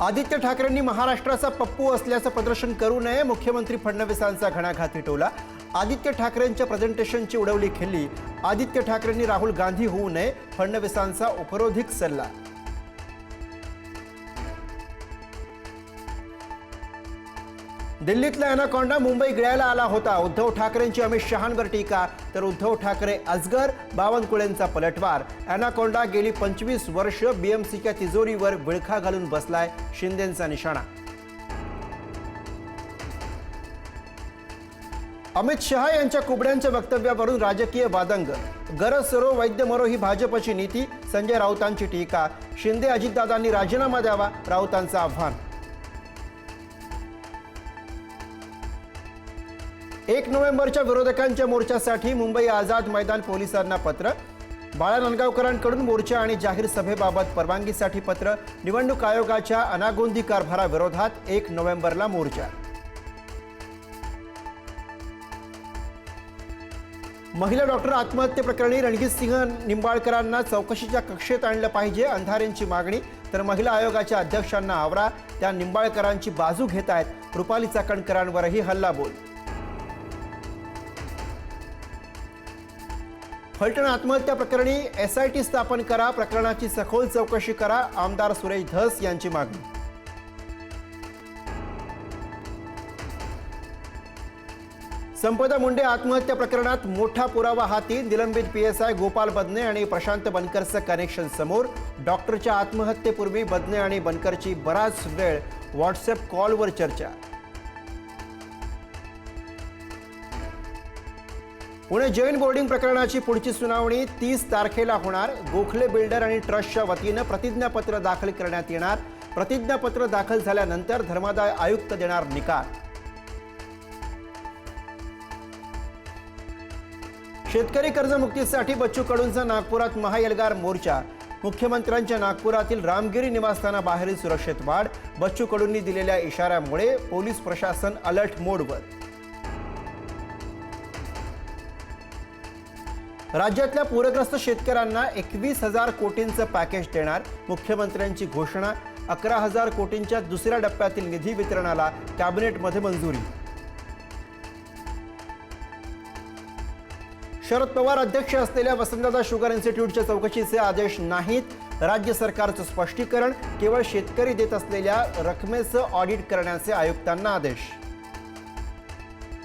आदित्य ठाकरेंनी महाराष्ट्राचा पप्पू असल्याचं प्रदर्शन करू नये मुख्यमंत्री फडणवीसांचा घणाघात टोला. आदित्य ठाकरेंच्या प्रेझेंटेशनची उडवली खेळली आदित्य ठाकरेंनी राहुल गांधी होऊ नये फडणवीसांचा उपरोधिक सल्ला. दिल्लीतला अनाकोंडा मुंबई गिळायला आला होता. उद्धव ठाकरेंची अमित शहांवर टीका तर उद्धव ठाकरे अजगर बावनकुळेंचा पलटवार. अनाकोंडा गेली पंचवीस वर्ष बीएमसीच्या तिजोरीवर विळखा घालून बसलाय शिंदेंचा निशाणा. अमित शहा यांच्या कुबड्यांच्या वक्तव्यावरून राजकीय वादंग. गरज सरो वैद्य मरो ही भाजपची नीती संजय राऊतांची टीका. शिंदे अजितदादांनी राजीनामा द्यावा राऊतांचं आव्हान. एक नोव्हेंबरच्या विरोधकांच्या मोर्चासाठी मुंबई आझाद मैदान पोलिसांना पत्र. बाळा नांदगावकरांकडून मोर्चा आणि जाहीर सभेबाबत परवानगीसाठी पत्र. निवडणूक आयोगाच्या अनागोंदी कारभाराविरोधात एक नोव्हेंबरला मोर्चा. महिला डॉक्टर आत्महत्येप्रकरणी रणजितसिंह निंबाळकरांना चौकशीच्या कक्षेत आणलं पाहिजे अंधारेंची मागणी. तर महिला आयोगाच्या अध्यक्षांना आवरा. त्या निंबाळकरांची बाजू घेत आहेत रुपाली चाकणकरांवरही हल्लाबोल. फलटण आत्महत्या प्रकरणी एस आय टी स्थापन करा प्रकरणाची सखोल चौकशी करा आमदार सुरेश धस यांची मागणी. संपदा मुंडे आत्महत्या प्रकरणात मोठा पुरावा हाती निलंबित पीएसआय गोपाल बदने आणि प्रशांत बनकरचं कनेक्शन समोर. डॉक्टरच्या आत्महत्येपूर्वी बदने आणि बनकरची बराच वेळ व्हॉट्सअप कॉलवर चर्चा. पुणे जैन बोर्डिंग प्रकरणाची पुढची सुनावणी तीस तारखेला होणार. गोखले बिल्डर आणि ट्रस्टच्या वतीनं प्रतिज्ञापत्र दाखल करण्यात येणार. प्रतिज्ञापत्र दाखल झाल्यानंतर धर्मादाय आयुक्त देणार निकाल. शेतकरी कर्जमुक्तीसाठी बच्चू कडूंचा नागपुरात महाएल्गार मोर्चा. मुख्यमंत्र्यांच्या नागपुरातील रामगिरी निवासस्थानाबाहेरील सुरक्षेत वाढ. बच्चू कडूंनी दिलेल्या इशाऱ्यामुळे पोलीस प्रशासन अलर्ट मोडवर. राज्यातल्या पूरग्रस्त शेतकऱ्यांना एकवीस हजार कोटींचं पॅकेज देणार मुख्यमंत्र्यांची घोषणा अकरा हजार कोटींच्या दुसऱ्या टप्प्यातील निधी वितरणाला कॅबिनेटमध्ये मंजुरी. शरद पवार अध्यक्ष असलेल्या वसंतदादा शुगर इन्स्टिट्यूटच्या चौकशीचे आदेश नाहीत. राज्य सरकारचं स्पष्टीकरण केवळ शेतकरी देत असलेल्या रकमेचं ऑडिट करण्याचे आयुक्तांना आदेश.